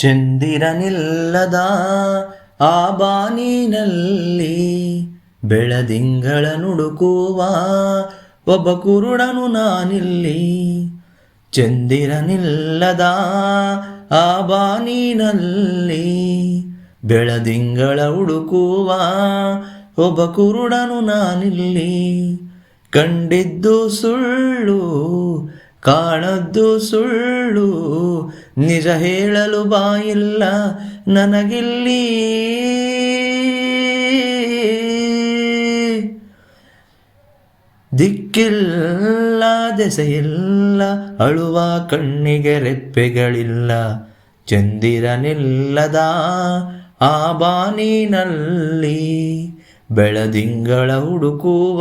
ಚಂದಿರನಿಲ್ಲದ ಆ ಬಾನಿನಲ್ಲಿ ಬೆಳದಿಂಗಳ ನುಡುಕುವ ಒಬ್ಬ ಕುರುಡನು ನಾನಿಲ್ಲಿ. ಚಂದಿರನಿಲ್ಲದ ಆ ಬಾನಿನಲ್ಲಿ ಬೆಳದಿಂಗಳ ಹುಡುಕುವ ಒಬ್ಬ ಕುರುಡನು ನಾನಿಲ್ಲಿ. ಕಂಡಿದ್ದು ಸುಳ್ಳು, ಕಾಣದ್ದು ಸುಳ್ಳು ನಿಜ ಹೇಳಲು ಬಾಯಿಲ್ಲ ನನಗಿಲ್ಲಿ. ದಿಕ್ಕಿಲ್ಲ, ದೆಸೆಯಿಲ್ಲ, ಅಳುವ ಕಣ್ಣಿಗೆ ರೆಪ್ಪೆಗಳಿಲ್ಲ. ಚಂದಿರನಿಲ್ಲದ ಆ ಬಾನಿನಲ್ಲಿ ಬೆಳದಿಂಗಳ ಹುಡುಕುವ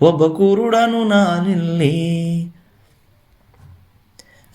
ಒಬ್ಬ ಕುರುಡನು ನಾನಿಲ್ಲಿ.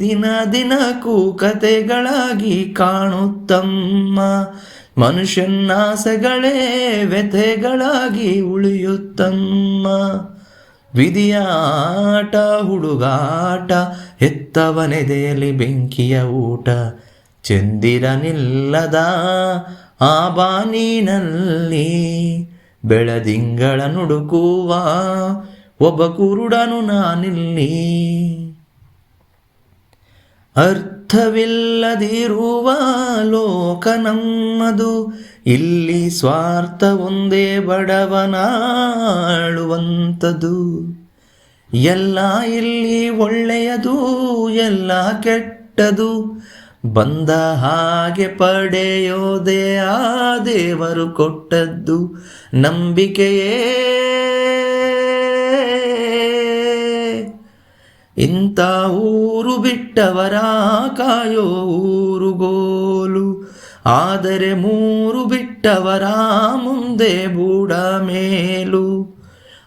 ದಿನ ದಿನಕ್ಕೂ ಕತೆಗಳಾಗಿ ಕಾಣುತ್ತಮ್ಮ. ಮನುಷ್ಯನಾಸೆಗಳೇ ವ್ಯಥೆಗಳಾಗಿ ಉಳಿಯುತ್ತಮ್ಮ. ವಿಧಿಯಾಟ ಹುಡುಗಾಟ, ಹೆತ್ತವನೆದೆಯಲ್ಲಿ ಬೆಂಕಿಯ ಊಟ ಚಂದಿರನಿಲ್ಲದ ಆ ಬಾನಿನಲ್ಲಿ ಬೆಳದಿಂಗಳ ನುಡುಕುವ, ಒಬ್ಬ ಕುರುಡನು ನಾನಿಲ್ಲಿ. ಅರ್ಥವಿಲ್ಲದಿರುವ ಲೋಕ ನಮ್ಮದು. ಇಲ್ಲಿ ಸ್ವಾರ್ಥ ಒಂದೇ ಬಡವನಾಳುವಂಥದ್ದು. ಎಲ್ಲ ಇಲ್ಲಿ ಒಳ್ಳೆಯದು, ಎಲ್ಲ ಕೆಟ್ಟದು. ಬಂದ ಹಾಗೆ ಪಡೆಯೋದೇ ಆ ದೇವರು ಕೊಟ್ಟದ್ದು. ನಂಬಿಕೆಯೇ ಇಂಥ ಊರು ಬಿಟ್ಟವರ ಕಾಯೋ ಊರುಗೋಲು ಆದರೆ ಮೂರು ಬಿಟ್ಟವರ ಮುಂದೆ ಬೂಡ ಮೇಲು.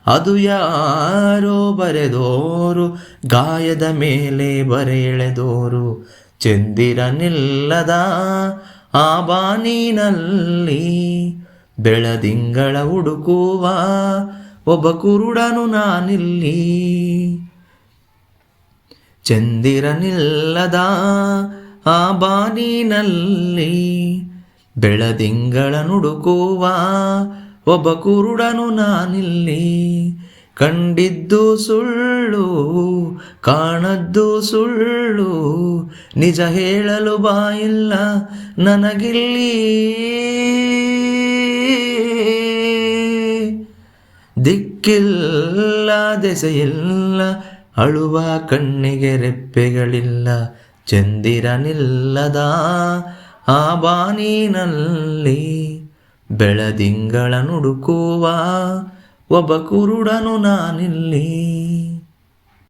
ಅದು ಯಾರೋ ಬರೆದೋರು, ಗಾಯದ ಮೇಲೆ ಬರೆಳೆದೋರು ಚಂದಿರನಿಲ್ಲದ ಆ ಬಾನಿನಲ್ಲಿ ಬೆಳದಿಂಗಳ ಹುಡುಕುವ ಒಬ್ಬ ಕುರುಡನು ನಾನಿಲ್ಲಿ. ಚಂದಿರನಿಲ್ಲದ ಆ ಬಾನಿನಲ್ಲಿ ಬೆಳದಿಂಗಳ ನುಡುಕುವ ಒಬ್ಬ ಕುರುಡನು ನಾನಿಲ್ಲಿ. ಕಂಡಿದ್ದು ಸುಳ್ಳು, ಕಾಣದ್ದು ಸುಳ್ಳು, ನಿಜ ಹೇಳಲು ಬಾಯಿಲ್ಲ ನನಗಿಲ್ಲಿ. ದಿಕ್ಕಿಲ್ಲ, ದೆಸೆಯಿಲ್ಲ ಅಳುವ ಕಣ್ಣಿಗೆ ರೆಪ್ಪೆಗಳಿಲ್ಲ ಚಂದಿರನಿಲ್ಲದ ಆ ಬಾನಿನಲ್ಲಿ. ಬೆಳದಿಂಗಳ ನುಡುಕುವ ಒಬ್ಬ ಕುರುಡನು ನಾನಿಲ್ಲಿ.